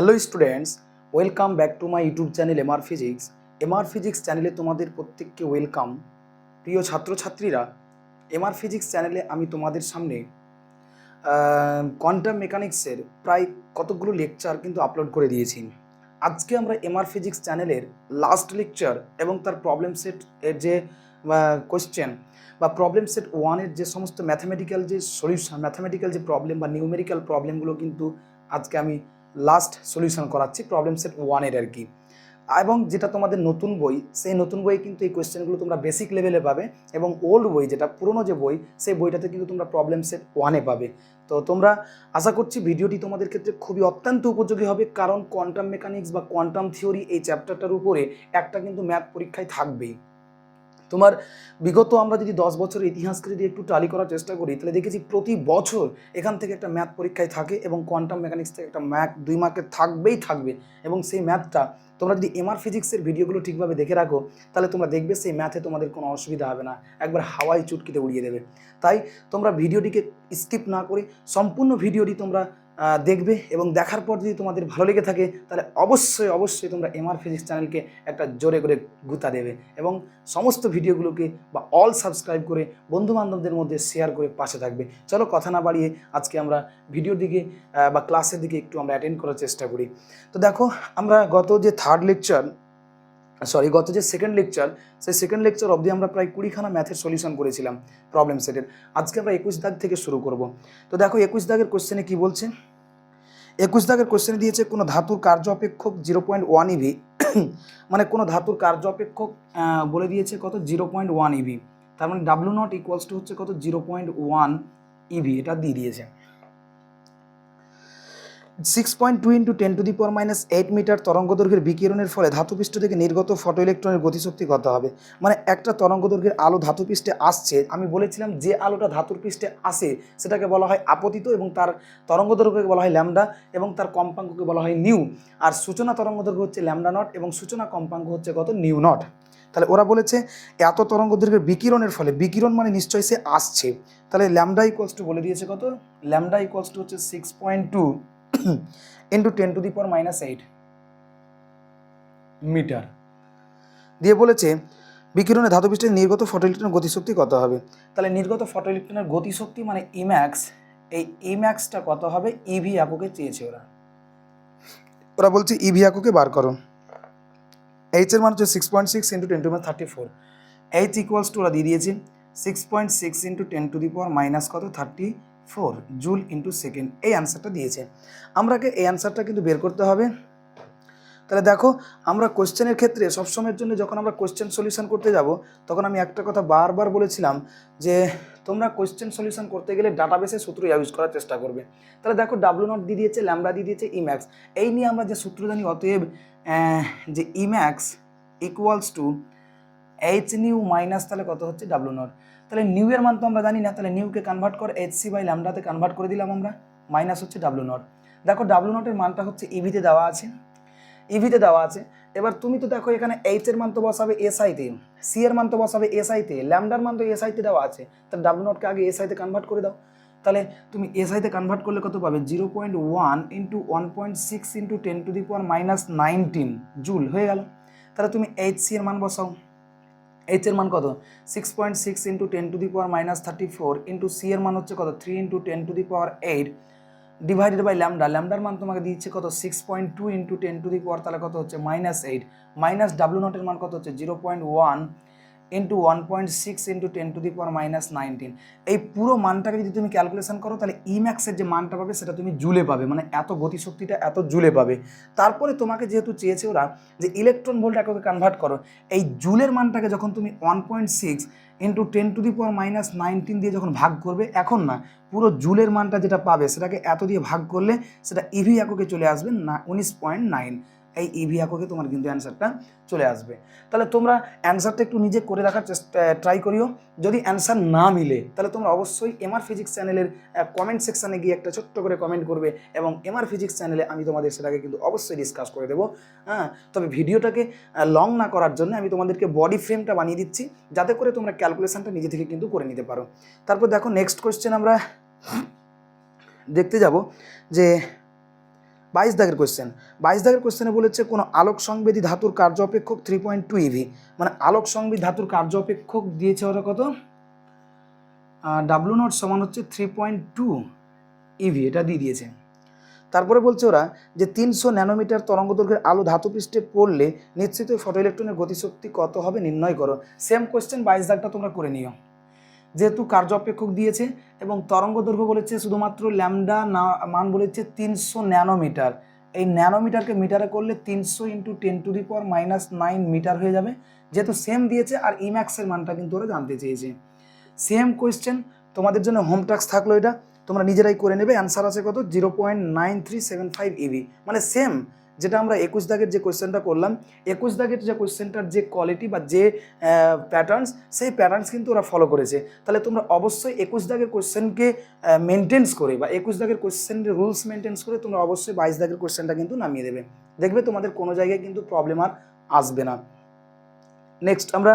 Hello students, welcome back to my YouTube channel M R physics. M R physics চ্যানেলে তোমাদের প্রত্যেককে welcome. প্রিয় ছাত্রছাত্রীরা, এমআর ফিজিক্স চ্যানেলে আমি তোমাদের সামনে কোয়ান্টাম মেকানিক্সের প্রায় কতগুলো লেকচার কিন্তু আপলোড করে দিয়েছি। আজকে আমরা এমআর ফিজিক্স চ্যানেলের লাস্ট লেকচার এবং তার প্রবলেম সেট এর যে কোয়েশ্চেন বা প্রবলেম সেট ওয়ানের যে সমস্ত ম্যাথামেটিক্যাল যে সলিউশন ম্যাথামেটিক্যাল যে প্রবলেম বা নিউমেরিক্যাল প্রবলেমগুলো কিন্তু আজকে আমি লাস্ট সলিউশন করাচ্ছি প্রবলেম সেট ওয়ানের আর কি এবং যেটা তোমাদের নতুন বই, সেই নতুন বই কিন্তু এই কোয়েশ্চেনগুলো তোমরা বেসিক লেভেলে পাবে এবং ওল্ড বই, যেটা পুরনো যে বই, সেই বইটাতে কিন্তু তোমরা প্রবলেম সেট ওয়ানে পাবে। তো তোমরা আশা করছি ভিডিওটি তোমাদের ক্ষেত্রে খুবই অত্যন্ত উপযোগী হবে, কারণ কোয়ান্টাম মেকানিক্স বা কোয়ান্টাম থিওরি এই চ্যাপ্টারটার উপরে একটা কিন্তু ম্যাথ পরীক্ষায় থাকবেই। তোমার বিগত আমরা যদি দশ বছরের ইতিহাসকে যদি একটু টালি করার চেষ্টা করি, তাহলে দেখেছি প্রতি বছর এখান থেকে একটা ম্যাথ পরীক্ষায় থাকে এবং কোয়ান্টাম মেকানিক্স থেকে একটা ম্যাথ দুই মার্কের থাকবেই থাকবে। এবং সেই ম্যাথটা তোমরা যদি এমআর ফিজিক্সের ভিডিওগুলো ঠিকভাবে দেখে রাখো, তাহলে তোমরা দেখবে সেই ম্যাথে তোমাদের কোনো অসুবিধা হবে না। একবার হাওয়াই চুটকিতে উড়িয়ে দেবে। তাই তোমরা ভিডিওটিকে স্কিপ না করে সম্পূর্ণ ভিডিওটি তোমরা দেখবে এবং দেখার পর যদি তোমাদের ভালো লেগে থাকে, তাহলে অবশ্যই অবশ্যই তোমরা এমআর ফিজিক্স চ্যানেলকে একটা জোরে করে গুতা দেবে এবং সমস্ত ভিডিওগুলোকে বা অল সাবস্ক্রাইব করে বন্ধু বান্ধবদের মধ্যে শেয়ার করে পাশে থাকবে। চলো কথা না বাড়িয়ে আজকে আমরা ভিডিওর দিকে বা ক্লাসের দিকে একটু আমরা অ্যাটেন্ড করার চেষ্টা করি। তো দেখো, আমরা গত যে থার্ড লেকচার সরি গত যে সেকেন্ড লেকচার সেই সেকেন্ড লেকচার অবধি আমরা প্রায় কুড়িখানা ম্যাথের সলিউশন করেছিলাম প্রবলেম সেটের আজকে আমরা একুশ দাগ থেকে শুরু করব। তো দেখো, একুশ দাগের কোশ্চেনে কি বলছে? একুশ দাগের কোশ্চেনে দিয়েছে, কোনো ধাতুর কার্য অপেক্ষক জিরো পয়েন্ট ওয়ান ইভি মানে কোনো ধাতুর কার্য অপেক্ষক বলে দিয়েছে কত? জিরো পয়েন্ট ওয়ান ইভি তার মানে ডাব্লু নট ইকুয়ালস টু হচ্ছে কত? জিরো পয়েন্ট ওয়ান ইভি এটা দিয়ে দিয়েছে। Six point two into ten to the পর মাইনাস এইট মিটার তরঙ্গ দৈর্ঘ্যের বিকিরণের ফলে ধাতুপৃষ্ঠ থেকে নির্গত ফটো ইলেকট্রনের গতিশক্তি কত হবে? মানে একটা তরঙ্গ দৈর্ঘ্যের আলো ধাতুপৃষ্ঠে আসছে, আমি বলেছিলাম যে আলোটা ধাতুর পৃষ্ঠে আসে, সেটাকে বলা হয় আপতিত এবং তার তরঙ্গ দৈর্ঘ্যকে বলা হয় ল্যামডা এবং তার কম্পাঙ্ককে বলা হয় নিউ। আর সূচনা তরঙ্গ দৈর্ঘ্য হচ্ছে ল্যামডা নট এবং সূচনা কম্পাঙ্ক হচ্ছে কত? Nu naught. তাহলে ওরা বলেছে এত তরঙ্গ দৈর্ঘ্যের বিকিরণের ফলে, বিকিরণ মানে নিশ্চয়ই সে আসছে। তাহলে ল্যামডা ইকুয়ালস টু বলে দিয়েছে কত? ল্যামডা ইকুয়ালস টু হচ্ছে six point two into ten to the power minus eight metre দিয়ে বলেছে, বিকিরণে ধাতুপৃষ্ঠের নির্গত ফটো ইলেকট্রনের গতিশক্তি কত হবে? তাহলে নির্গত ফটো ইলেকট্রনের গতিশক্তি মানে ইম্যাক্স এই ইম্যাক্সটা কত হবে? ইভি এককে চেয়েছে ওরা। ওরা বলছে ইভি এককে বার করো। এইচ এর মান হচ্ছে six point six into ten to power thirty four H equals to ওরা দিয়ে দিয়েছে six point six into ten to the power minus কত? Thirty four joule into second. এই অ্যান্সারটা দিয়েছে। আমরাকে এই অ্যান্সারটা কিন্তু বের করতে হবে। তাহলে দেখো, আমরা কোশ্চেনের ক্ষেত্রে সবসময়ের জন্য যখন আমরা কোশ্চেন সলিউশন করতে যাব, তখন আমি একটা কথা বারবার বলেছিলাম যে তোমরা কোশ্চেন সলিউশন করতে গেলে ডাটাবেসের সূত্র ইউজ করার চেষ্টা করবে। তাহলে দেখো, ডাব্লু নট দিয়ে দিয়েছে, ল্যামডা দিয়ে দিয়েছে, ইম্যাক্স। এই নিয়ে আমরা যে সূত্র জানি, অতএব যে E max equals to H nu minus তাহলে কত হচ্ছে? W not. তাহলে নিউ এর মান তো আমরা জানি না, তাহলে নিউকে কনভার্ট করে এইচ সি বাই ল্যামডাতে কনভার্ট করে দিলাম আমরা মাইনাস হচ্ছে ডাব্লু নট দেখো ডাব্লু নটের মানটা হচ্ছে ইভিতে দেওয়া আছে ইভিতে দেওয়া আছে। এবার তুমি তো দেখো এখানে এইচ এর মান তো বসাবে এসআইতে সি এর মান তো বসাবে এসআইতে ল্যামডার মান তো এসআইতে দেওয়া আছে। তাহলে ডাব্লু নটকে আগে এসআইতে কনভার্ট করে দাও। তাহলে তুমি এসআইতে কনভার্ট করলে কত পাবে? Zero point one into one point six into ten to the power minus nineteen joule, হয়ে গেল। তাহলে তুমি এইচ সি এর মান বসাও। এইচ এর মান কত? Six point six into ten to the power minus thirty four into C এর মান হচ্ছে কত? Three into ten to the power eight divided by lambda ল্যামডার মান তোমাকে দিচ্ছে কত? Six point two into ten to the power তাহলে কত হচ্ছে? মাইনাস এইট মাইনাস ডাব্লু নটের মান কত হচ্ছে? Zero point one into one point six into ten to the power minus nineteen এই পুরো মানটাকে যদি তুমি ক্যালকুলেশন করো, তাহলে ইম্যাক্সের যে মানটা পাবে, সেটা তুমি জুলে পাবে। মানে এত গতিশক্তিটা এত জুলে পাবে। তারপরে তোমাকে যেহেতু চেয়েছে ওরা যে ইলেকট্রন ভোল্ট এককে কনভার্ট করো, এই জুলের মানটাকে যখন তুমি one point six into ten to the power minus nineteen দিয়ে যখন ভাগ করবে, এখন না, পুরো জুলের মানটা যেটা পাবে, সেটাকে এত দিয়ে ভাগ করলে সেটা ইভি এককে চলে আসবে না, উনিশ পয়েন্ট নাইন এই ইভি এককে তোমার কিন্তু অ্যান্সারটা চলে আসবে। তাহলে তোমরা অ্যান্সারটা একটু নিজে করে রাখার চেষ্টা ট্রাই করিও। যদি অ্যান্সার না মিলে, তাহলে তোমরা অবশ্যই এমআর ফিজিক্স চ্যানেলের কমেন্ট সেকশানে গিয়ে একটা ছোট্ট করে কমেন্ট করবে এবং এমআর ফিজিক্স চ্যানেলে আমি তোমাদের সেটাকে কিন্তু অবশ্যই ডিসকাস করে দেবো। হ্যাঁ তবে ভিডিওটাকে লং না করার জন্য আমি তোমাদেরকে বডি ফ্রেমটা বানিয়ে দিচ্ছি, যাতে করে তোমরা ক্যালকুলেশনটা নিজে থেকে কিন্তু করে নিতে পারো। তারপর দেখো নেক্সট কোয়েশ্চেন আমরা দেখতে যাব যে বাইশ দাগের কোয়েশ্চেন বাইশ দাগের কোয়েশ্চেনে বলেছে, কোনো আলোক সংবেদী ধাতুর কার্য অপেক্ষক থ্রি পয়েন্ট টু ইভি মানে আলোক সংবেদী ধাতুর কার্য অপেক্ষক দিয়েছে ওরা কত? ডাব্লু নট সমান হচ্ছে থ্রি পয়েন্ট টু ইভি এটা দিয়ে দিয়েছে। তারপরে বলছে ওরা যে তিনশো ন্যানোমিটার তরঙ্গদৈর্ঘ্যের আলো ধাতুপৃষ্ঠে পড়লে নিশ্চিত ফটো ইলেকট্রনের গতিশক্তি কত হবে নির্ণয় করো। সেম কোয়েশ্চেন বাইশ দাগটা তোমরা করে নিও। যেহেতু কার্য অপেক্ষক দিয়েছে এবং তরঙ্গ দৈর্ঘ্য বলেছে শুধুমাত্র ল্যামডা না, মান বলেছে তিনশো ন্যানোমিটার। এই ন্যানোমিটারকে মিটারে করলে তিনশো into ten to the power minus nine metre হয়ে যাবে। যেহেতু সেম দিয়েছে আর ইম্যাক্সের মানটা কিন্তু ওরা জানতে চেয়েছে। সেম কোয়েশ্চেন তোমাদের জন্য হোম টাস্ক থাকল এটা। তোমরা নিজেরাই করে নেবে। অ্যান্সার আছে কত? Zero point nine three seven five eV মানে সেম যেটা আমরা একুশ দাগের যে কোয়েশ্চেনটা করলাম, একুশ দাগের যে কোয়েশ্চেনটার যে কোয়ালিটি বা যে প্যাটার্নস সেই প্যাটার্নস কিন্তু ওরা ফলো করেছে। তাহলে তোমরা অবশ্যই একুশ দাগের কোয়েশ্চেনকে মেনটেন্স করে বা একুশ দাগের কোয়েশ্চেনের রুলস মেনটেন্স করে তোমরা অবশ্যই বাইশ দাগের কোয়েশ্চেনটা কিন্তু নামিয়ে দেবে। দেখবে তোমাদের কোনো জায়গায় কিন্তু প্রবলেম আর আসবে না। নেক্সট আমরা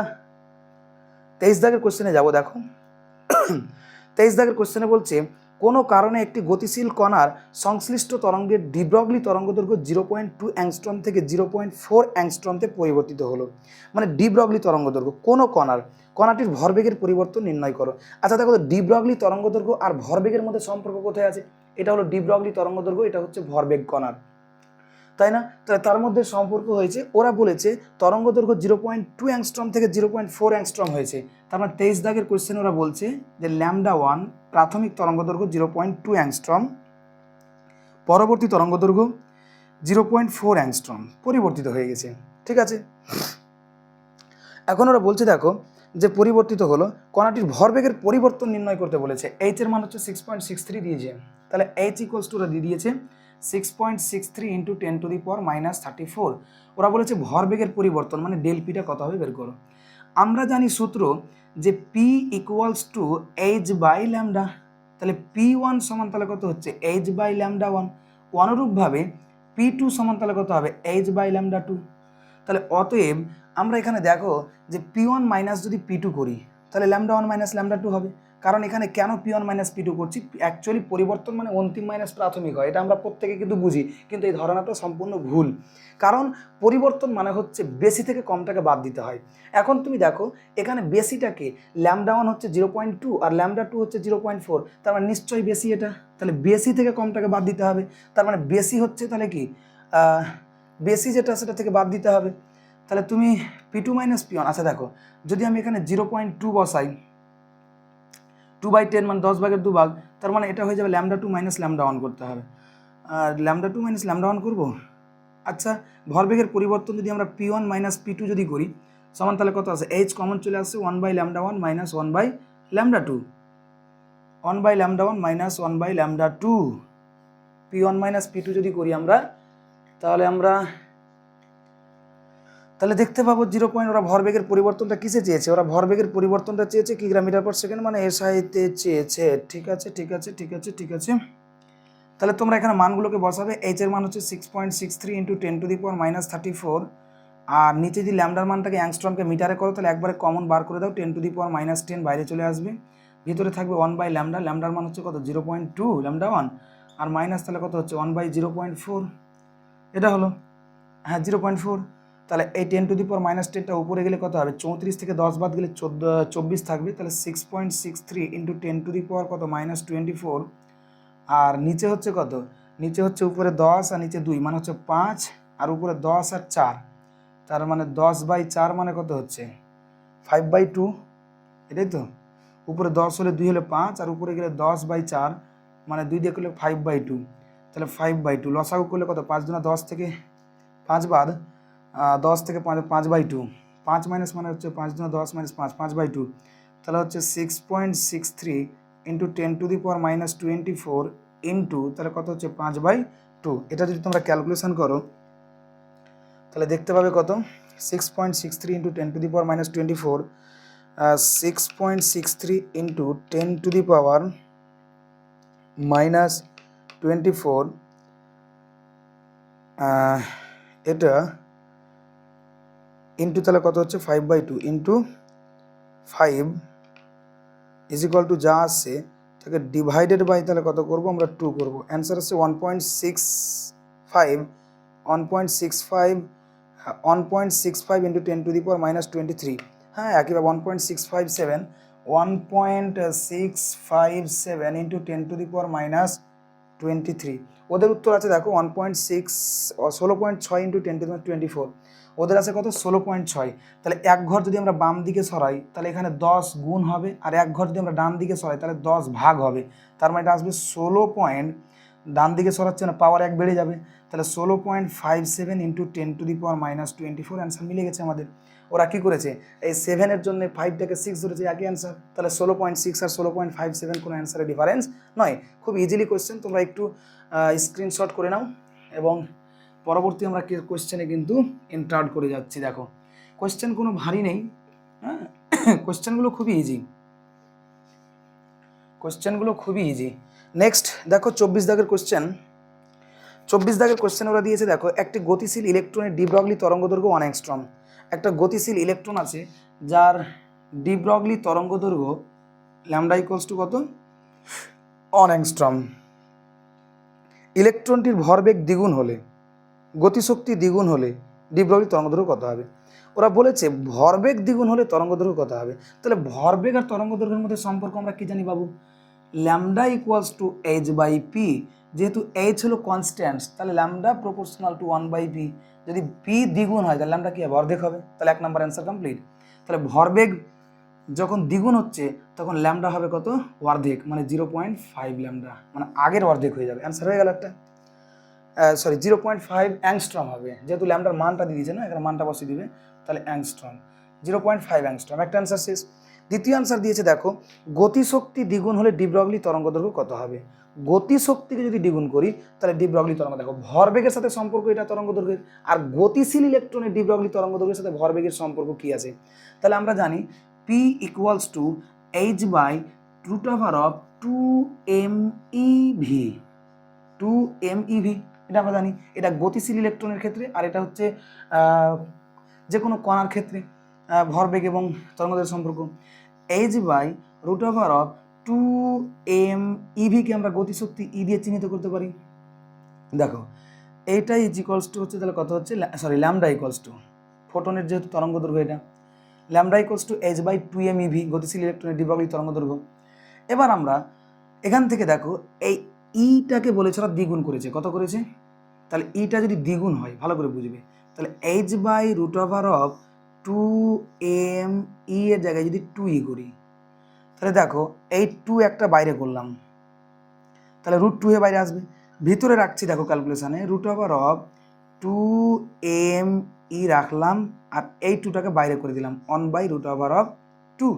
তেইশ দাগের কোয়েশ্চেনে যাব, দেখো। তেইশ দাগের কোয়েশ্চেনে বলছে কোনো কারণে একটি গতিশীল কণার সংশ্লিষ্ট তরঙ্গের ডিব্রগলি তরঙ্গদৈর্ঘ্য জিরো পয়েন্ট টু অ্যাংস্ট্রম থেকে জিরো পয়েন্ট ফোর অ্যাংস্ট্রমতে পরিবর্তিত হলো। মানে ডিব্রগলি তরঙ্গদৈর্ঘ্য, কোনো কণার, কণাটির ভরবেগের পরিবর্তন নির্ণয় করো। আচ্ছা দেখো ডিব্রগলি তরঙ্গদৈর্ঘ্য আর ভরবেগের মধ্যে সম্পর্ক কোথায় আছে? এটা হলো ডিব্রগলি তরঙ্গদৈর্ঘ্য, এটা হচ্ছে ভরবেগ কণার। তাই না? তার মধ্যে সম্পর্ক হয়েছে। ওরা বলেছে তরঙ্গ দৈর্ঘ্য জিরো পয়েন্ট টু অ্যাংস্ট্রম থেকে জিরো পয়েন্ট ফোর অ্যাংস্ট্রম হয়েছে। তার মানে তেইশ দাগের কোয়েশ্চেন ওরা বলছে যে ল্যামডা ওয়ান প্রাথমিক তরঙ্গ দৈর্ঘ্য জিরো পয়েন্ট টু অ্যাংস্ট্রম, পরবর্তী তরঙ্গ দৈর্ঘ্য জিরো পয়েন্ট ফোর অ্যাংস্ট্রম পরিবর্তিত হয়ে গেছে। ঠিক আছে? এখন ওরা বলছে দেখো যে পরিবর্তিত হলো, কণাটির ভরবেগের পরিবর্তন নির্ণয় করতে বলেছে। এইচ এর মান হচ্ছে সিক্স পয়েন্ট সিক্স থ্রি দিয়েছে। তাহলে এইচ ইকুয়ালস টু ওরা দিয়ে দিয়েছে। Six point six three into ten to the power minus thirty four ওরা বলেছে ভরবেগের পরিবর্তন মানে ডেল পিটা কত হবে বের করো। আমরা জানি সূত্র যে P equals to H by lambda তাহলে পি ওয়ান সমান তাহলে কত হচ্ছে? এইচ বাই ল্যামডা ওয়ান অনুরূপভাবে পি টু সমান তাহলে কত হবে? এইচ বাই ল্যামডা টু তাহলে অতএব আমরা এখানে দেখো যে পি ওয়ান মাইনাস যদি পি টু করি, তাহলে lambda one minus lambda two হবে। কারণ এখানে কেন P one minus P two করছি? অ্যাকচুয়ালি পরিবর্তন মানে অন্তিম মাইনাস প্রাথমিক হয়, এটা আমরা প্রত্যেকে কিন্তু বুঝি, কিন্তু এই ধারণাটা সম্পূর্ণ ভুল। কারণ পরিবর্তন মানে হচ্ছে বেশি থেকে কমটাকে বাদ দিতে হয়। এখন তুমি দেখো, এখানে বেশিটাকে ল্যামডা ওয়ান হচ্ছে জিরো পয়েন্ট টু আর ল্যামডা টু হচ্ছে জিরো পয়েন্ট ফোর তার মানে নিশ্চয়ই বেশি এটা। তাহলে বেশি থেকে কমটাকে বাদ দিতে হবে। তার মানে বেশি হচ্ছে তাহলে কি? বেশি যেটা সেটা থেকে বাদ দিতে হবে। তাহলে তুমি P two minus P one আচ্ছা দেখো, যদি আমি এখানে জিরো পয়েন্ট টু বসাই টু বাই টেন মানে দশ ভাগের দু ভাগ তার মানে এটা হয়ে যাবে lambda two minus lambda one করতে হবে। আর lambda two minus lambda one করব? আচ্ছা ভরবেগের পরিবর্তন যদি আমরা P one minus P two যদি করি, সমান তাহলে কত আছে? এইচ কমন চলে আসছে one by lambda one minus one by lambda two one by lambda one minus one by lambda two P one minus P two যদি করি আমরা, তাহলে আমরা তাহলে দেখতে পাবো জিরো পয়েন্ট, ওরা ভরবেগের পরিবর্তনটা কিসে চেয়েছে? ওরা ভরবেগের পরিবর্তনটা চেয়েছে কি গ্রাম মিটার পার সেকেন্ড মানে এসআইতে চেয়েছে। ঠিক আছে ঠিক আছে ঠিক আছে ঠিক আছে। তাহলে তোমরা এখানে মানগুলোকে বসাবে। এইচ এর মান হচ্ছে six point six three into ten to the power minus thirty four আর নিচে যদি ল্যামডার মানটাকে অ্যাংস্ট্রমকে মিটারে করো, তাহলে একবারে কমন বার করে দাও ten to the power minus ten বাইরে চলে আসবে। ভিতরে থাকবে ওয়ান বাই ল্যামডা ল্যামডার মান হচ্ছে কত? Zero point two lambda one আর মাইনাস তাহলে কত হচ্ছে? One by zero point four এটা হলো হ্যাঁ জিরো পয়েন্ট ফোর তাহলে এই ten to the power minus টেনটা উপরে গেলে কত হবে? চৌত্রিশ থেকে দশ বাদ গেলে চোদ্দ, চব্বিশ থাকবে। তাহলে six point six three into ten to the power কত? মাইনাস টোয়েন্টি ফোর আর নিচে হচ্ছে কত? নিচে হচ্ছে উপরে দশ আর নিচে দুই মানে হচ্ছে পাঁচ। আর উপরে দশ আর চার। তার মানে দশ বাই চার মানে কত হচ্ছে? ফাইভ বাই টু এটাই তো? উপরে দশ হলে দুই হলে পাঁচ, আর উপরে গেলে দশ বাই চার মানে দুই দিয়ে করলে ফাইভ বাই টু তাহলে ফাইভ বাই টু লসাগু করলে কত? পাঁচ দুনা দশ থেকে পাঁচ বাদ। দশ থেকে পাঁচ পাঁচ বাই টু পাঁচ মাইনাস মানে হচ্ছে পাঁচ দুনা দশ মাইনাস পাঁচ পাঁচ বাই টু তাহলে হচ্ছে six point six three into ten to the power minus twenty four into তাহলে কত হচ্ছে পাঁচ বাই টু এটা যদি তোমরা ক্যালকুলেশন করো, তাহলে দেখতে পাবে কত? Six point six three into ten to the power minus twenty four six point six three into ten to the power minus twenty four এটা ইন্টু তাহলে কত হচ্ছে? Five by two into five is equal to যা আসছে তাকে divided by তাহলে কত করব? আমরা টু করব। অ্যান্সার হচ্ছে one point six five one point six five one point six five into ten to the power minus twenty three হ্যাঁ একইভাবে one point six five seven one point six five seven into ten to the power minus twenty three ওদের উত্তর আছে দেখো one point six ষোলো point ছয় into ten to twenty four ওদের আছে কত? ষোলো পয়েন্ট ছয়। তাহলে এক ঘর যদি আমরা বাম দিকে সরাই, তাহলে এখানে দশ গুণ হবে। আর এক ঘর যদি আমরা ডান দিকে সরাই, তাহলে দশ ভাগ হবে। তার মানে এটা আসবে ষোলো পয়েন্ট ডান দিকে সরাচ্ছে না পাওয়ার এক বেড়ে যাবে। তাহলে ষোলো point five seven into ten to the power minus twenty four answer মিলে গেছে আমাদের। ওরা কী করেছে? এই সেভেনের জন্য ফাইভটাকে সিক্স ধরেছে, একই অ্যান্সার তাহলে ষোলো পয়েন্ট সিক্স আর ষোলো পয়েন্ট ফাইভ সেভেন কোনো অ্যান্সারের ডিফারেন্স নয়। খুব ইজিলি কোয়েশ্চেন তোমরা একটু স্ক্রিনশট করে নাও এবং পরবর্তী আমরা কোয়েশ্চেনে কিন্তু এন্টার্ড করে যাচ্ছি, দেখো। কোয়েশ্চেন কোনো ভারী নেই হ্যাঁ? কোয়েশ্চেনগুলো খুবই ইজি কোয়েশ্চেনগুলো খুবই ইজি নেক্সট দেখো চব্বিশ দাগের কোয়েশ্চেন চব্বিশ দাগের কোয়েশ্চেন ওরা দিয়েছে, দেখো, একটি গতিশীল ইলেকট্রনের ডিব্রগলি তরঙ্গ দৈর্ঘ্য ওয়ান অ্যাংস্ট্রম একটা গতিশীল ইলেকট্রন আছে, যার ডিব্রগলি তরঙ্গ দৈর্ঘ্য ল্যামডা ইকুয়ালস টু কত অন অ্যাংস্ট্রম ইলেকট্রনটির ভরবেগ দ্বিগুণ হলে গতিশক্তি দ্বিগুণ হলে ডিব্রগলি তরঙ্গদৈর্ঘ্য কত হবে? ওরা বলেছে ভরবেগ দ্বিগুণ হলে তরঙ্গদৈর্ঘ্য কত হবে? তাহলে ভরবেগ আর তরঙ্গদৈর্ঘ্যের মধ্যে সম্পর্ক আমরা কি জানি বাবু? Lambda equals to H by P যেহেতু এইচ হলো কনস্ট্যান্ট তাহলে lambda proportional to one by P যদি পি দ্বিগুণ হয়, তাহলে ল্যামডা কি হবে? অর্ধেক হবে। তাহলে এক নাম্বার অ্যান্সার কমপ্লিট তাহলে ভরবেগ যখন দ্বিগুণ হচ্ছে, তখন ল্যামডা হবে কত? অর্ধেক মানে জিরো পয়েন্ট ফাইভ ল্যামডা মানে আগের অর্ধেক হয়ে যাবে। অ্যান্সার হয়ে গেল একটা। Sorry zero point five angstrom হবে। যেহেতু ল্যামডার মানটা দিয়ে দিয়েছে না, এখানে মানটা বসিয়ে দিবে, তাহলে angstrom zero point five angstrom একটা অ্যান্সার শেষ। দ্বিতীয় অ্যান্সার দিয়েছে, দেখো, গতিশক্তি দ্বিগুণ হলে ডিব্রগলি তরঙ্গ দৈর্ঘ্য কত হবে? গতিশক্তিকে যদি দ্বিগুণ করি, তাহলে ডিব্রগলি তরঙ্গ, দেখো, ভরবেগের সাথে সম্পর্ক এটা তরঙ্গ দৈর্ঘ্যের। আর গতিশীল ইলেকট্রনের ডিব্রগলি তরঙ্গ দৈর্ঘ্যের সাথে ভরবেগের সম্পর্ক কি আছে? তাহলে আমরা জানি P equals to H by root of two M E V two M eV এটা আমরা জানি, এটা গতিশীল ইলেকট্রনের ক্ষেত্রে আর এটা হচ্ছে যে কোনো কণার ক্ষেত্রে ভরবেগ এবং তরঙ্গদের সম্পর্ক। H by root over of two M ইভিকে আমরা গতিশক্তি ই দিয়ে চিহ্নিত করতে পারি। দেখো এইটাই ইজ ইকলস টু হচ্ছে তাহলে কত হচ্ছে? সরি ল্যামডা ইকলস টু ফোটনের যেহেতু তরঙ্গ দৈর্ঘ্য এটা lambda equals to H by two M eV গতিশীল ইলেকট্রনের ডিবাগলি তরঙ্গ দৈর্ঘ্য এবার আমরা এখান থেকে দেখো, এই ইটাকে বলেছে, ওরা দ্বিগুণ করেছে। কত করেছে? তাহলে ইটা যদি দ্বিগুণ হয়, ভালো করে বুঝবে। তাহলে H by root over of two M E এর জায়গায় যদি টু ই করি, তাহলে দেখো, এই টু একটা বাইরে করলাম। তাহলে রুট টু এ বাইরে আসবে। ভিতরে রাখছি, দেখো ক্যালকুলেশানে root over of two M E রাখলাম, আর এই টুটাকে বাইরে করে দিলাম one by root over of two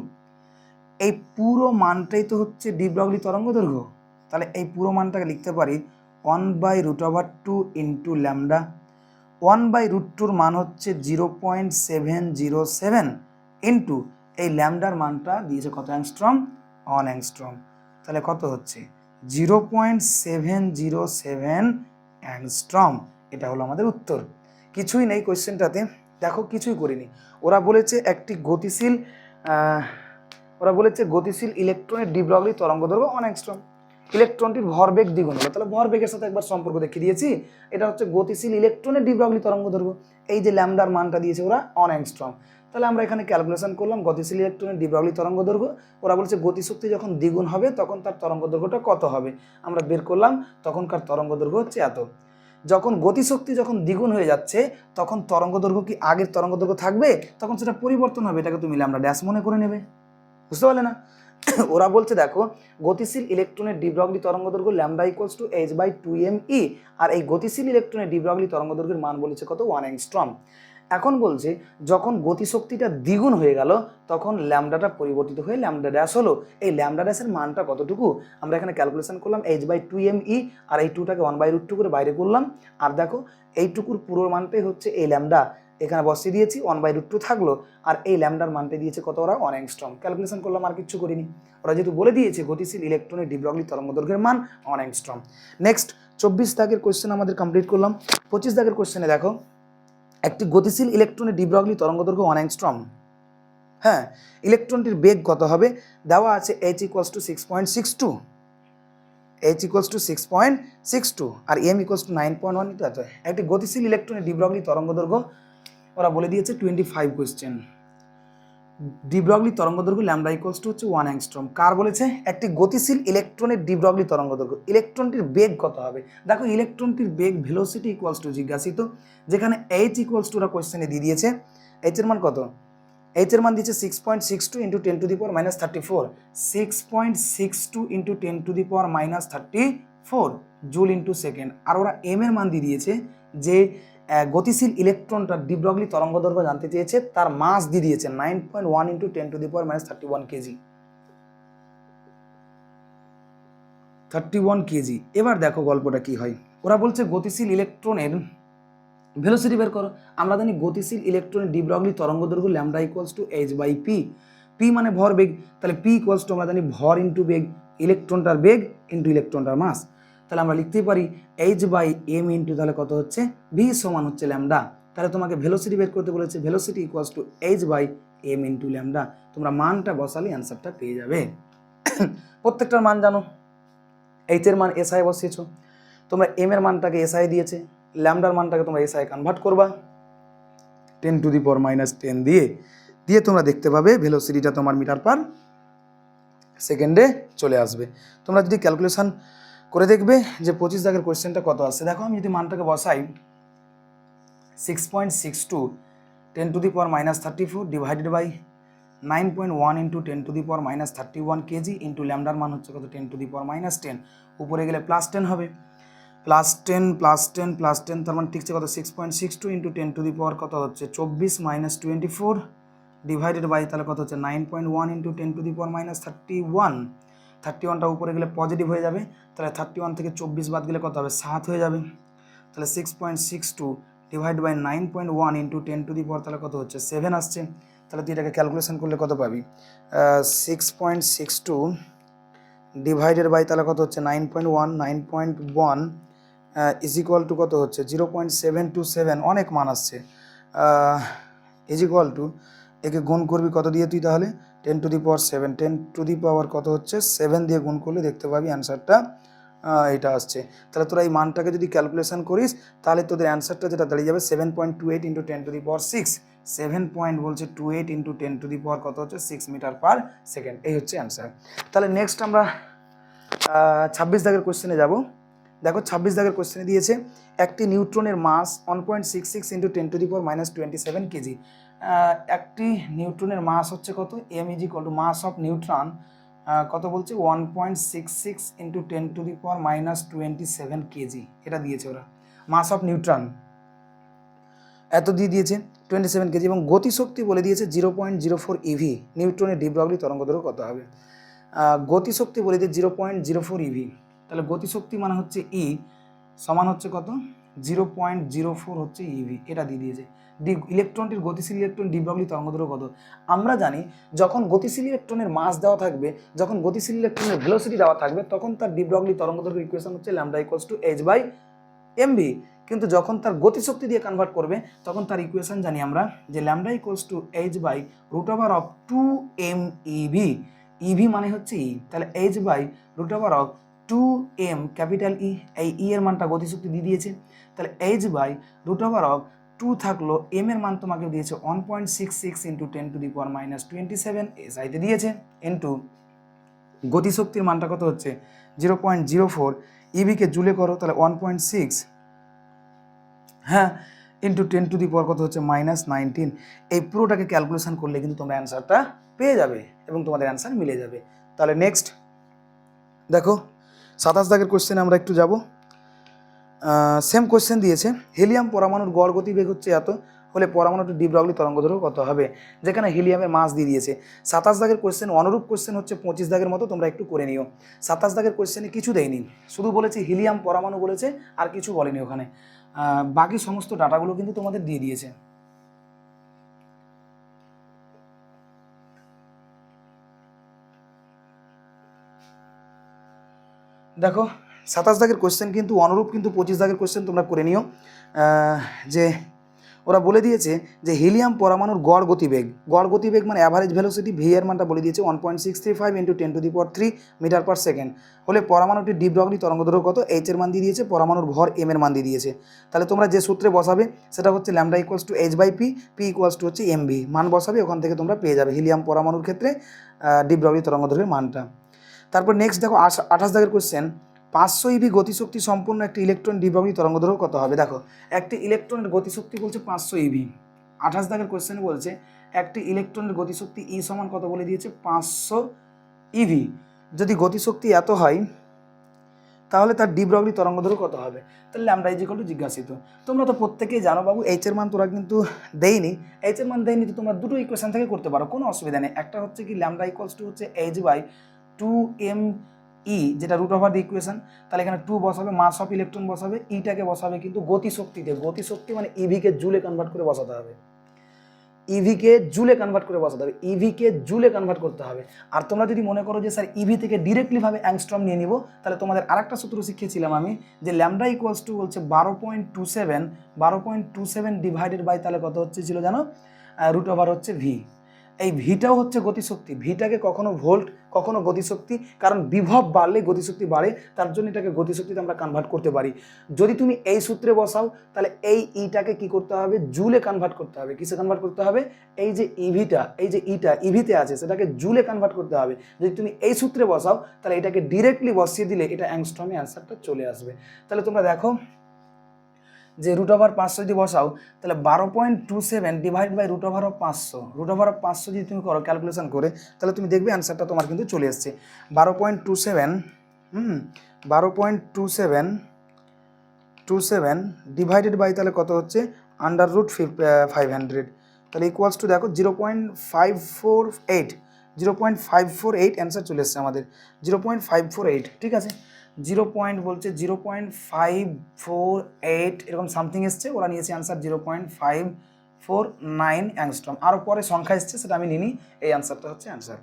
এই পুরো মানটাই তো হচ্ছে ডিব্রগলি তরঙ্গ দৈর্ঘ্য। তাহলে এই পুরো মানটাকে লিখতে পারি one by root over two into lambda one by root টুর মান হচ্ছে zero point seven zero seven into এই ল্যামডার মানটা দিয়েছে কত অ্যাংস্ট্রম অন অ্যাংস্ট্রম তাহলে কত হচ্ছে? Zero point seven zero seven angstrom এটা হলো আমাদের উত্তর। কিছুই নেই কোয়েশ্চেনটাতে দেখো, কিছুই করিনি। ওরা বলেছে একটি গতিশীল ওরা বলেছে গতিশীল ইলেকট্রনের ডিব্রগলি তরঙ্গ দৈর্ঘ্য অন অ্যাংস্ট্রম ইলেকট্রনটির ভরবেগ দ্বিগুণ হলো। তাহলে ভরবেগের সাথে একবার সম্পর্ক দেখিয়ে দিয়েছি। এটা হচ্ছে গতিশীল ইলেকট্রনের ডিব্রগলি তরঙ্গ দৈর্ঘ্য। এই যে ল্যামডার মানটা দিয়েছে ওরা অন অ্যাংস্ট্রম তাহলে আমরা এখানে ক্যালকুলেশন করলাম গতিশীল ইলেকট্রনের ডিব্রগলি তরঙ্গ দৈর্ঘ্য। ওরা বলছে গতিশক্তি যখন দ্বিগুণ হবে, তখন তার তরঙ্গ দৈর্ঘ্যটা কত হবে? আমরা বের করলাম, তখনকার তরঙ্গ দৈর্ঘ্য হচ্ছে এত। যখন গতিশক্তি যখন দ্বিগুণ হয়ে যাচ্ছে, তখন তরঙ্গ দৈর্ঘ্য কি আগের তরঙ্গ দৈর্ঘ্য থাকবে? তখন সেটা পরিবর্তন হবে, এটাকে তুমি আমরা ড্যাশ মনে করে নেবে। বুঝতে পারলে না? ওরা বলছে, দেখো, গতিশীল ইলেকট্রনের ডিব্রগলি তরঙ্গ দৈর্ঘ্য lambda equals to H by two M E আর এই গতিশীল ইলেকট্রনের ডিব্রগলি তরঙ্গ দৈর্ঘ্যের মান বলেছে কত? ওয়ান অ্যাংস্ট্রম এখন বলছে, যখন গতিশক্তিটা দ্বিগুণ হয়ে গেল, তখন ল্যামডাটা পরিবর্তিত হয়ে ল্যামডা ড্যাশ হলো। এই ল্যামডা ড্যাশের মানটা কতটুকু? আমরা এখানে ক্যালকুলেশন করলাম H by two M E আর এই টুটাকে ওয়ান বাই রুট টু করে বাইরে করলাম। আর দেখো, এইটুকুর পুরো মানটাই হচ্ছে এই ল্যামডা এখানে বসিয়ে দিয়েছি ওয়ান বাই রুট টু থাকল, আর এই ল্যামডার মানটা দিয়েছে কত ওরা? ওয়ান অ্যাংস্ট্রম ক্যালকুলেশন করলাম আর কিচ্ছু করিনি। ওরা যেহেতু বলে দিয়েছে, গতিশীল ইলেকট্রনের ডিব্রগলি তরঙ্গ দৈর্ঘ্যের মান ওয়ান অ্যাংস্ট্রম নেক্সট চব্বিশ দাগের কোয়েশ্চেন আমাদের কমপ্লিট করলাম। পঁচিশ দাগের কোয়েশ্চেনে দেখো, একটি গতিশীল ইলেকট্রনের ডিব্রগলি তরঙ্গ দৈর্ঘ্য ওয়ান অ্যাংস্ট্রম হ্যাঁ ইলেকট্রনটির বেগ কত হবে? দেওয়া আছে H equals to six point six two H equals to six point six two R M equals to nine point one একটি গতিশীল ইলেকট্রনের ডিব্রগলি তরঙ্গ দৈর্ঘ্য ওরা বলে দিয়েছে টোয়েন্টি ফাইভ কোয়েশ্চেন ডিব্রগলি তরঙ্গ দৈর্ঘ্য ল্যামডা ইকুয়ালস টু হচ্ছে ওয়ান অ্যাংস্ট্রম কার বলেছে? একটি গতিশীল ইলেকট্রনের ডিব্রগলি তরঙ্গ দৈর্ঘ্য। ইলেকট্রনটির বেগ কত হবে? দেখো ইলেকট্রনটির বেগ ভেলোসিটি ইকুয়ালস টু জিজ্ঞাসিত, যেখানে এইচ ইকুয়ালস টু ওরা কোয়েশ্চেনে দিয়ে দিয়েছে। এইচ এর মান কত? এইচ এর মান দিচ্ছে six point six two into ten to the power minus thirty four six point six two into ten to the power minus thirty four joule into second আর ওরা এম এর মান দিয়ে দিয়েছে যে গতিশীল ইলেকট্রনটার ডিব্রগলি তরঙ্গ দৈর্ঘ্য জানতে চেয়েছে, তার মাস দিয়ে দিয়েছে nine point one into ten to the power minus thirty one KG thirty one KG এবার দেখো গল্পটা কি হয়। ওরা বলছে গতিশীল ইলেকট্রনের ভেলোসিটি বের করো। আমরা জানি গতিশীল ইলেকট্রনের ডিব্রগলি তরঙ্গ দৈর্ঘ্য lambda equals to H by P P মানে ভর বেগ। তাহলে পি ইকুয়ালস টু আমরা জানি ভর ইন্টু বেগ ইলেকট্রনটার বেগ ইন্টু ইলেকট্রনটার মাস। তাহলে আমরা লিখতেই পারি এইচ বাই এম ইন্টু তাহলে কত হচ্ছে? ভি সমান হচ্ছে ল্যামডা। তাহলে তোমাকে ভেলোসিটি বের করতে বলেছে velocity equals to H by M into lambda. তোমরা মানটা বসালে অ্যান্সারটা পেয়ে যাবে। প্রত্যেকটার মান জানো? এইচ এর মান এসআই বসিয়েছো। তোমরা এম এর মানটাকে এসআই দিয়েছে, ল্যামডার মানটাকে তোমরা এসআই কনভার্ট করবা। Ten to the power minus ten দিয়ে দিয়ে তোমরা দেখতে পাবে ভেলোসিটিটা তোমার মিটার পার সেকেন্ডে চলে আসবে। তোমরা যদি ক্যালকুলেশন করে দেখবে যে পঁচিশ দাগের কোয়েশ্চেনটা কত আসছে। দেখো, আমি যদি মানটাকে বসাই six point six two ten to the power minus thirty four divided by nine point one into ten to the power minus thirty one KG into ল্যামডার মান হচ্ছে কত? Ten to the power minus ten উপরে গেলে plus ten হবে। Plus ten plus ten plus ten তার মানে ঠিকছে কত? Six point six two into ten to the power কত হচ্ছে? চব্বিশ minus twenty four divided by তাহলে কত হচ্ছে? Nine point one into ten to the power minus thirty one thirty ওয়ানটা উপরে গেলে পজিটিভ হয়ে যাবে, তাহলে থার্টি ওয়ান থেকে চব্বিশ বাদ গেলে কত হবে? সাত হয়ে যাবে। তাহলে six point six two divide by nine point one into ten to the power তাহলে কত হচ্ছে? সেভেন আসছে। তাহলে তুই এটাকে ক্যালকুলেশন করলে কত পাবি? Six point six two divided by তাহলে কত হচ্ছে? Nine point one nine point one is equal to কত হচ্ছে? Zero point seven two seven অনেক মান আসছে। ইজ ইকুয়াল টু একে গুণ করবি কত দিয়ে তুই তাহলে? Ten to the power seven. Ten to the power কত হচ্ছে? সেভেন দিয়ে গুণ করলে দেখতে পাবি অ্যান্সারটা এটা আসছে। তাহলে তোরা এই মানটাকে যদি ক্যালকুলেশন করিস, তাহলে তোদের অ্যান্সারটা যেটা দাঁড়িয়ে যাবে, seven point two eight into ten to the power six. Seven point বলছে two eight into ten to the power কত হচ্ছে? Six metre per second. এই হচ্ছে অ্যান্সার। তাহলে নেক্সট আমরা ছাব্বিশ দাগের কোশ্চেনে যাব। দেখো ছাব্বিশ দাগের কোশ্চেনে দিয়েছে, একটি নিউট্রনের mass one point six six into ten to the power minus twenty seven KG. একটি নিউট্রনের মাস হচ্ছে কত? M is equal to mass of neutron কত বলছে? One point six six into ten to the power minus twenty seven KG এটা দিয়েছে ওরা। মাস of neutron এত দিয়ে দিয়েছে টোয়েন্টি সেভেন কেজি এবং গতিশক্তি বলে দিয়েছে zero point zero four eV নিউট্রনের de Broglie তরঙ্গ দৈর্ঘ্য কত হবে? গতিশক্তি বলে দিয়েছে zero point zero four eV তাহলে গতিশক্তি মানে হচ্ছে ই সমান হচ্ছে কত? জিরো পয়েন্ট জিরো ফোর হচ্ছে ইভি এটা দিয়ে দিয়েছে। ডি, ইলেকট্রনটির গতিশীল ইলেকট্রন ডিব্রগলি তরঙ্গ কত? আমরা জানি যখন গতিশীল ইলেকট্রনের মাস দেওয়া থাকবে, যখন গতিশীল ইলেকট্রনের ভেলোসিটি দেওয়া থাকবে, তখন তার ডিব্রগলি তরঙ্গ দৈর্ঘ্য ইকুয়েশন হচ্ছে lambda equals to H by MV কিন্তু যখন তার গতিশক্তি দিয়ে কনভার্ট করবে, তখন তার ইকুয়েশন জানি আমরা যে lambda equals to H by root over of two M eV eV মানে হচ্ছে ই তাহলে H by root over of two M capital E এই ই এর মানটা গতিশক্তি দিয়ে দিয়েছে। তাহলে H by root over of two থাকল এম এর মান তোমাকে দিয়েছে one point six six into ten to the power minus twenty seven S আইতে দিয়েছে। ইন্টু গতিশক্তির মানটা কত হচ্ছে? জিরো পয়েন্ট জিরো ফোর ইভিকে জুলে করো, তাহলে ওয়ান পয়েন্ট সিক্স হ্যাঁ into ten to the power কত হচ্ছে? মাইনাস নাইনটিন এই পুরোটাকে ক্যালকুলেশন করলে কিন্তু তোমরা অ্যান্সারটা পেয়ে যাবে এবং তোমাদের অ্যান্সার মিলে যাবে। তাহলে নেক্সট দেখো। সাতাশ দাগের কোশ্চেনে আমরা একটু যাব। সেম কোশ্চেন দিয়েছে হিলিয়াম পরমাণুর গড় গতিবেগ হচ্ছে এত, হলে পরমাণুটি ডিব্রগলি তরঙ্গ দৈর্ঘ্য কত হবে? যেখানে হিলিয়ামের মাস দিয়ে দিয়েছে। সাতাশ দাগের কোশ্চেন অনুরূপ কোশ্চেন হচ্ছে পঁচিশ দাগের মতো, তোমরা একটু করে নিও। সাতাশ দাগের কোশ্চেনে কিছু দেয়নি, শুধু বলেছে হিলিয়াম পরমাণু বলেছে, আর কিছু বলেনি ওখানে। বাকি সমস্ত ডাটাগুলো কিন্তু তোমাদের দিয়ে দিয়েছে। দেখো, সাতাশ দাগের কোশ্চেন কিন্তু অনুরূপ কিন্তু পঁচিশ দাগের কোশ্চেন তোমরা করে নিও। যে ওরা বলে দিয়েছে যে হিলিয়াম পরমাণুর গড় গতিবেগ। গড় গতিবেগ মানে অ্যাভারেজ ভেলোসিটি ভি মানটা বলে দিয়েছে one point six three five into ten to the power three metre per second হলে পরমাণুটির ডিব্রগলি তরঙ্গদৈর্ঘ্য কত? এইচ এর মান দিয়ে দিয়েছে, পরমাণুর ভর এম এর মান দিয়ে দিয়েছে। তাহলে তোমরা যে সূত্রে বসাবে, সেটা হচ্ছে lambda equals to H by P P equals to হচ্ছে এম ভি মান বসাবে, ওখান থেকে তোমরা পেয়ে যাবে হিলিয়াম পরমাণুর ক্ষেত্রে ডিব্রগলি তরঙ্গদৈর্ঘ্যের মানটা। তারপর নেক্সট দেখো আঠাশ দাগের কোশ্চেন পাঁচশো ইভি গতিশক্তি সম্পূর্ণ একটি ইলেকট্রন ডিব্রগলি তরঙ্গদৈর্ঘ্য কত হবে? দেখো, একটি ইলেকট্রনের গতিশক্তি বলছে পাঁচশো ইভি আঠাশ দাগের কোশ্চেন বলছে, একটি ইলেকট্রনের গতিশক্তি ই সমান কত বলে দিয়েছে? পাঁচশো ইভি যদি গতিশক্তি এত হয়, তাহলে তার ডিব্রগলি তরঙ্গদৈর্ঘ্য কত হবে? তাহলে আমরা ইজিকল টু জিজ্ঞাসিত। তোমরা তো প্রত্যেকেই জানো বাবু এইচ এর মান তোরা কিন্তু দেয়নি। এইচ এর মান দেয়নি, তো তোমরা দুটো ইকুয়েশন থেকে করতে পারো, কোনো অসুবিধা নেই। একটা হচ্ছে কি ল্যামডা ইকুয়ালস টু হচ্ছে H by two M E যেটা রুট ওভার দি ইকুয়েশন তাহলে এখানে টু বসাবে মাস অফ ইলেকট্রন বসাবে ইটাকে বসাবে কিন্তু গতিশক্তিতে। গতিশক্তি মানে ইভিকে জুলে কনভার্ট করে বসাতে হবে। ইভিকে জুলে কনভার্ট করে বসাতে হবে। ইভিকে জুলে কনভার্ট করতে হবে। আর তোমরা যদি মনে করো যে, স্যার ইভি থেকে ডিরেক্টলিভাবে অ্যাংস্ট্রম নিয়ে নিব, তাহলে তোমাদের আরেকটা সূত্র শিখিয়েছিলাম আমি, যে ল্যামডা ইকুয়ালস টু বলছে বারো পয়েন্ট টু সেভেন বারো point two seven divided by তাহলে কত হচ্ছে ছিল জানো রুট ওভার হচ্ছে ভি এই ভিটাও হচ্ছে গতিশক্তি। ভিটাকে কখনো ভোল্ট, কখনো গতিশক্তি, কারণ বিভব বাড়লে গতিশক্তি বাড়ে, তার জন্য এটাকে গতিশক্তিতে আমরা কনভার্ট করতে পারি। যদি তুমি এই সূত্রে বসাও, তাহলে এই ইটাকে কি করতে হবে? জুলে কনভার্ট করতে হবে। কিসে কনভার্ট করতে হবে? এই যে ইভিটা, এই যে ইটা, ইভিতে আছে, সেটাকে জুলে কনভার্ট করতে হবে। যদি তুমি এই সূত্রে বসাও, তাহলে এটাকে ডিরেক্টলি বসিয়ে দিলে এটা অ্যাংস্ট্রমে অ্যান্সারটা চলে আসবে। তাহলে তোমরা দেখো যে রুট ওভার পাঁচশো যদি বসাও, তাহলে বারো point two seven divide by root over of পাঁচশো। রুট ওভার অফ পাঁচশো যদি তুমি করো ক্যালকুলেশন করে, তাহলে তুমি দেখবে অ্যান্সারটা তোমার কিন্তু চলে এসছে। বারো পয়েন্ট টু সেভেন হুম, বারো point two seven two seven divided by তাহলে কত হচ্ছে? আন্ডার রুট ফাইভ হান্ড্রেড তাহলে ইকুয়ালস টু দেখো zero point five four eight zero point five four eight answer চলে এসছে আমাদের। Zero point five four eight ঠিক আছে? জিরো পয়েন্ট বলছে zero point five four eight, এরকম সামথিং এসছে, ওরা নিয়েছে answer zero point five four nine angstrom. আরও পরে সংখ্যা এসছে, সেটা আমি নিনি এই অ্যান্সারটা হচ্ছে অ্যান্সার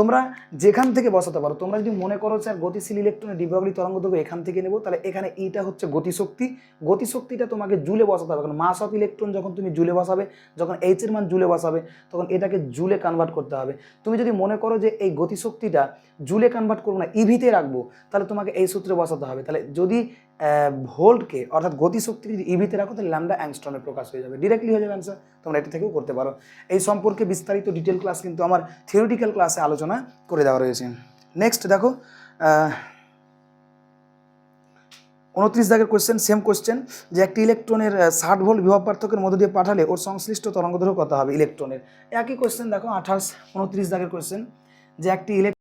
তোমরা যেখান থেকে বসাতে পারো, তোমরা যদি মনে করো স্যার গতিশীল ইলেকট্রনের ডিব্রগলি তরঙ্গ দেবো এখান থেকে নেব, তাহলে এখানে এইটা হচ্ছে গতিশক্তি। গতিশক্তিটা তোমাকে জুলে বসাতে হবে, কারণ মাস অফ ইলেকট্রন যখন তুমি জুলে বসাবে, যখন এইচ এর মান জুলে বসাবে, তখন এটাকে জুলে কনভার্ট করতে হবে। তুমি যদি মনে করো যে এই গতিশক্তিটা জুলে কনভার্ট করব না ইভিতে রাখব, তাহলে তোমাকে এই সূত্রে বসাতে হবে। তাহলে যদি ভোল্টকে, অর্থাৎ গতিশক্তি যদি ইভিতে রাখো, তাহলে ল্যামডা অ্যাংস্ট্রমে প্রকাশ হয়ে যাবে। ডিরেক্টলি হয়ে যাবে অ্যান্সার তোমরা এটা থেকেও করতে পারো। এই সম্পর্কে বিস্তারিত ডিটেল ক্লাস কিন্তু আমার থিওরিটিক্যাল ক্লাসে আলোচনা করে দেওয়া রয়েছে। নেক্সট দেখো উনত্রিশ দাগের কোশ্চেন সেম কোয়েশ্চেন যে একটি ইলেকট্রনের ষাট ভোল্ট বিভব পার্থক্যের মধ্য দিয়ে পাঠালে ওর সংশ্লিষ্ট তরঙ্গদৈর্ঘ্য কত হবে? ইলেকট্রনের একই কোশ্চেন দেখো, আঠাশ, উনত্রিশ দাগের কোশ্চেন যে একটি ইলেক